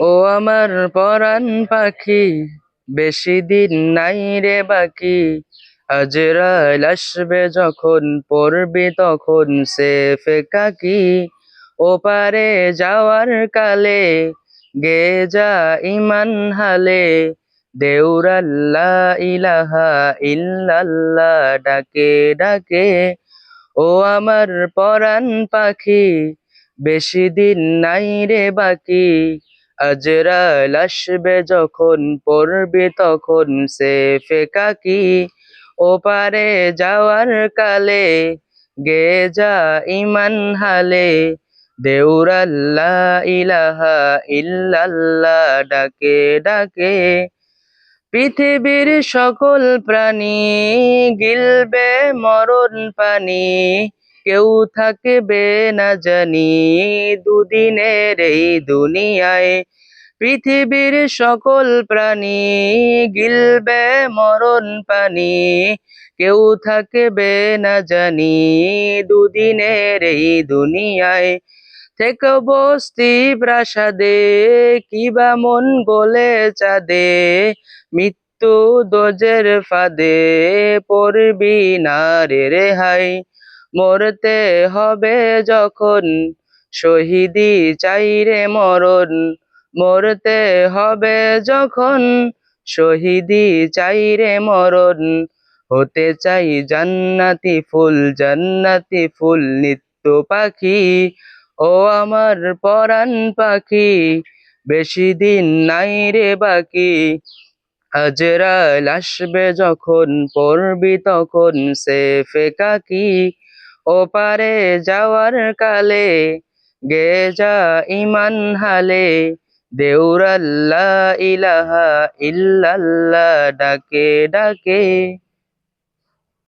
ও আমার পরাণ পাখি, বেশি দিন নাই রে বাকি। আজরাইল আসবে যখন, পড়বি তখন সে ফেকাকি ওপারে যাওয়ার কালে, গে যা ইমান হালে। দেউরাল্লা ইলাহা ইল্লাল্লাহ ডাকে ডাকে। ও আমার পরাণ পাখি, বেশি দিন নাই রে বাকি। আজরাইল আসবে যখন পড়বি তখন সে ফেকাকি ওপারে যাওয়ার কালে গে যা ইমান হালে দেউরাল্লা ইলাহা ইল্লাল্লাহ ডাকে ডাকে পৃথিবীর সকল প্রাণী গিলবে মরণ পানি। কেউ থাকবে না জানি দুদিনের এই দুনিয়ায়। পৃথিবীর সকল প্রাণী গিলবে মরণ পানি। কেউ থাকবে না জানি দুদিনের এই দুনিয়ায়। থেকে বস্তি প্রাসাদে, কিবা মন গলে চাঁদে। মৃত্যু দোজের ফাঁদে, পড়বি না রে রেহাই। মরতে হবে যখন। শহীদি চাই রে মরণ, মরতে হবে যখন। শহীদি চাই রে মরণ, হতে চাই জান্নাতি ফুল জান্নাতি ফুল, নিত্য পাখি। ও আমার পরাণ পাখি, বেশি দিন নাই রে বাকি। আজরাইল আসবে যখন, পড়বি তখন সে ফেকাকি ওপারে যাওয়ার কালে গে যা ইমান হালে দেউরাল্লা ইলাহা ইল্লাল্লাহ ডাকে ডাকে।